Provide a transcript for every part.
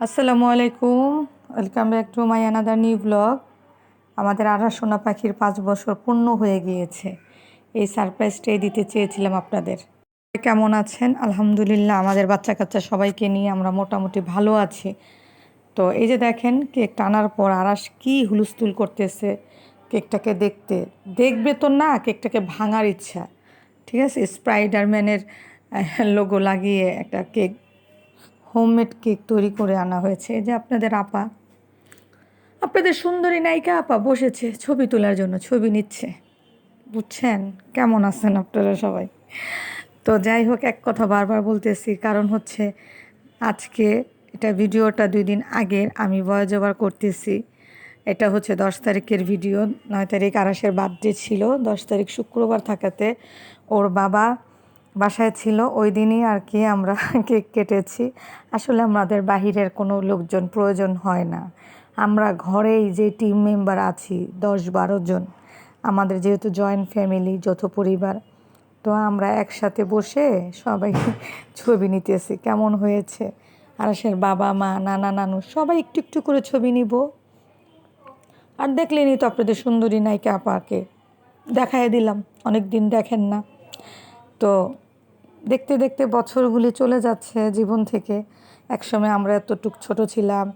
আসসালামু আলাইকুম। Welcome back to my another new blog আমাদের আড়া সোনা পাখির পাঁচ বছর পূর্ণ হয়ে গিয়েছে। এই সারপ্রাইজটাই দিতে চেয়েছিলাম আপনাদের। কেমন আছেন? আলহামদুলিল্লাহ, আমাদের বাচ্চা কাচ্চা সবাইকে নিয়ে আমরা মোটামুটি ভালো আছি। তো এই যে দেখেন, কেক টানার পর আরাস কি হুলুস্থুল করতেছে কেকটাকে দেখতে। দেখবে তো না, কেকটাকে ভাঙার ইচ্ছা। ঠিক আছে? স্প্রাইডারম্যানের লোগো লাগিয়ে একটা কেক হোমমেড কেক তৈরি করে আনা হয়েছে। যে আপনাদের আপা। আপনাদের সুন্দরী নায়িকা আপা বসেছে ছবি তোলার জন্য, ছবি নিচ্ছে। বুঝছেন? কেমন আছেন আপনারা সবাই? তো যাই হোক, এক কথা বারবার বলতেছি, কারণ হচ্ছে আজকে এটা ভিডিওটা দুই দিন আগের আমি ভয়েস ওভার করতেছি। এটা হচ্ছে দশ তারিখের ভিডিও, নয় তারিখ আরাসের বার্থডে ছিল, দশ তারিখ শুক্রবার থাকাতে ওর বাবা বাসায় ছিল, ওই দিনই আর কি আমরা কেক কেটেছি। আসলে আমাদের বাহিরের কোনো লোকজন প্রয়োজন হয় না। আমরা ঘরেই যে টিম মেম্বার আছি দশ বারো জন, আমাদের যেহেতু জয়েন্ট ফ্যামিলি যৌথ পরিবার, তো আমরা একসাথে বসে সবাই ছবি নিতেছি, কেমন হয়েছে? আর আরাসের বাবা, মা, নানা, নানু, সবাই একটু একটু করে ছবি নিব। আর দেখলেনই তো আপনাদের সুন্দরী নায়িকা আপাকে দেখাই দিলাম অনেক দিন দেখেন না। তো দেখতে দেখতে বছরগুলি চলে যাচ্ছে জীবন থেকে। একসময় আমরা এতটুক ছোট ছিলাম,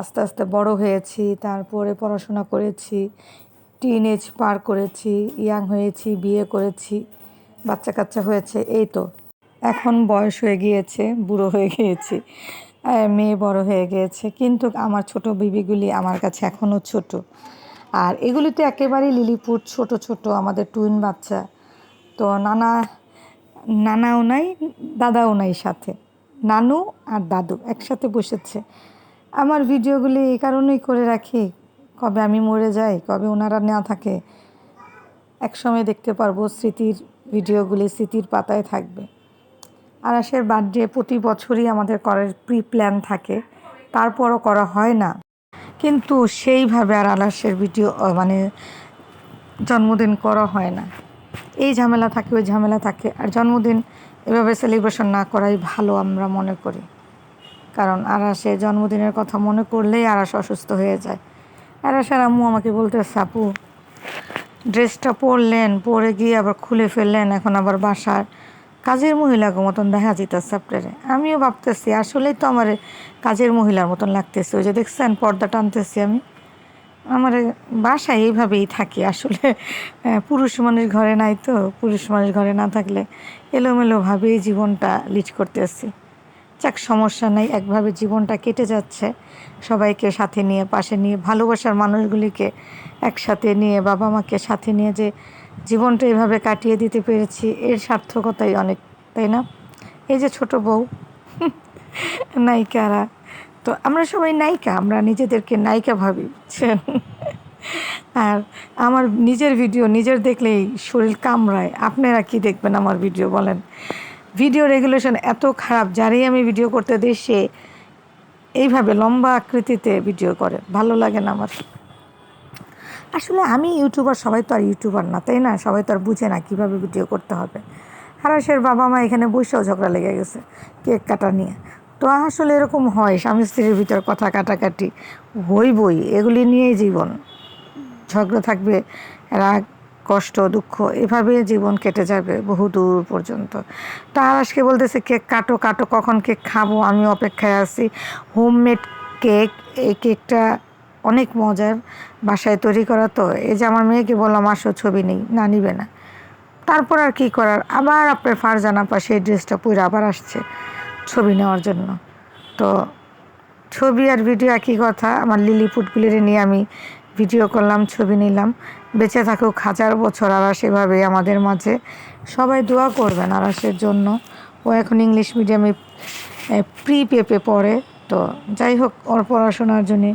আস্তে আস্তে বড় হয়েছি, তারপরে পড়াশোনা করেছি টিন এজ পার করেছি ইয়াং হয়েছি, বিয়ে করেছি বাচ্চা কাচ্চা হয়েছে, এই তো। এখন বয়স হয়ে গিয়েছে, বুড়ো হয়ে গিয়েছি মেয়ে বড় হয়ে গিয়েছে, কিন্তু আমার ছোট বিবিগুলি আমার কাছে এখনও ছোট। আর এগুলি তো একেবারেই লিলিপুট ছোট ছোট আমাদের টুইন বাচ্চা। তো নানা নানাও নাই, দাদাও নাই সাথে। নানু আর দাদু একসাথে বসেছে। আমার ভিডিওগুলি এই কারণেই করে রাখি, কবে আমি মরে যাই, কবে ওনারা না থাকে, একসময় দেখতে পারব স্মৃতির ভিডিওগুলি স্মৃতির পাতায় থাকবে। আরাসের বার্থডে প্রতি বছরই আমাদের করার প্রি প্ল্যান থাকে, তারপরও করা হয় না। কিন্তু সেইভাবে আর আলাসের ভিডিও মানে জন্মদিন করা হয় না। এই ঝামেলা থাকে, ওই ঝামেলা থাকে। আর জন্মদিন এভাবে সেলিব্রেশন না করাই ভালো আমরা মনে করি। কারণ আরাসের জন্মদিনের কথা মনে করলেই আরাস অসুস্থ হয়ে যায়। আরাসের আম্মু আমাকে বলতে সাপু ড্রেসটা পরলেন, পরে গিয়ে আবার খুলে ফেললেন, এখন আবার বাসার কাজের মহিলাকে মতন দেখা যেতেছে আপনারে। আমিও ভাবতেছি, আসলেই তো আমার কাজের মহিলার মতন লাগতেছে। ওই যে দেখছেন, পর্দা টানতেছি আমি। আমার বাসায় এইভাবেই থাকি আসলে। পুরুষ মানুষ ঘরে নাই তো, পুরুষ মানুষ ঘরে না থাকলে এলোমেলোভাবেই জীবনটা লিড করতে করতেছি যাক, সমস্যা নাই, একভাবে জীবনটা কেটে যাচ্ছে। সবাইকে সাথে নিয়ে, পাশে নিয়ে, ভালোবাসার মানুষগুলিকে একসাথে নিয়ে, বাবা মাকে সাথে নিয়ে যে জীবনটা এইভাবে কাটিয়ে দিতে পেরেছি, এর সার্থকতাই অনেক, তাই না? এই যে ছোট বউ, নায়িকারা তো আমরা সবাই নায়িকা, আমরা নিজেদেরকে নায়িকা ভাবি। বুঝছেন আর আমার নিজের ভিডিও, নিজের দেখলেই শরীর কামড়ায়। আপনারা কি দেখবেন আমার ভিডিও বলেন? ভিডিও রেগুলেশন এত খারাপ, যারই আমি ভিডিও করতে দিই, সে এইভাবে লম্বা আকৃতিতে ভিডিও করে। ভালো লাগে না আমার। আসলে আমি ইউটিউবার, সবাই তো আর ইউটিউবার না, তাই না? সবাই তো আর বুঝে না কীভাবে ভিডিও করতে হবে। হারাসের বাবা মা এখানে বসেও ঝগড়া লেগে গেছে, কেক কাটা নিয়ে। তো আসলে এরকম হয়, স্বামী স্ত্রীর ভিতর কথা কাটাকাটি হই বই এগুলি নিয়েই জীবন। ঝগড়া থাকবে, রাগ, কষ্ট, দুঃখ, এভাবে জীবন কেটে যাবে বহু দূর পর্যন্ত। তা আজকে বলতেছে, কেক কাটো কাটো, কখন কেক খাব? আমি অপেক্ষায় আছি। হোমমেড কেক, এই কেকটা অনেক মজার, বাসায় তৈরি করা তো। এই যে আমার মেয়েকে বললাম, আসো, ছবি নেই, না নিবে না। তারপর আর কি করার? আবার আপনার ফারজানা পা সেই ড্রেসটা পরে আবার আসছে। ছবি নেওয়ার জন্য। তো ছবি আর ভিডিও একই কথা, আমার লিলি ফুটগুলিরে নিয়ে আমি ভিডিও করলাম, ছবি নিলাম। বেঁচে থাকুক হাজার বছর আরাস এভাবে আমাদের মাঝে। সবাই দোয়া করবেন আরাসের জন্য। ও এখন ইংলিশ মিডিয়ামে প্রি পেপে পড়ে। তো যাই হোক, ওর পড়াশোনার জন্য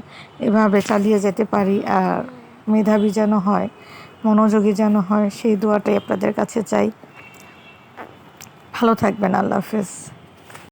এভাবে চালিয়ে যেতে পারি আর মেধাবী যেন হয়, মনোযোগী যেন হয়, সেই দোয়াটাই আপনাদের কাছে চাই। ভালো থাকবেন, আল্লাহ হাফেজ।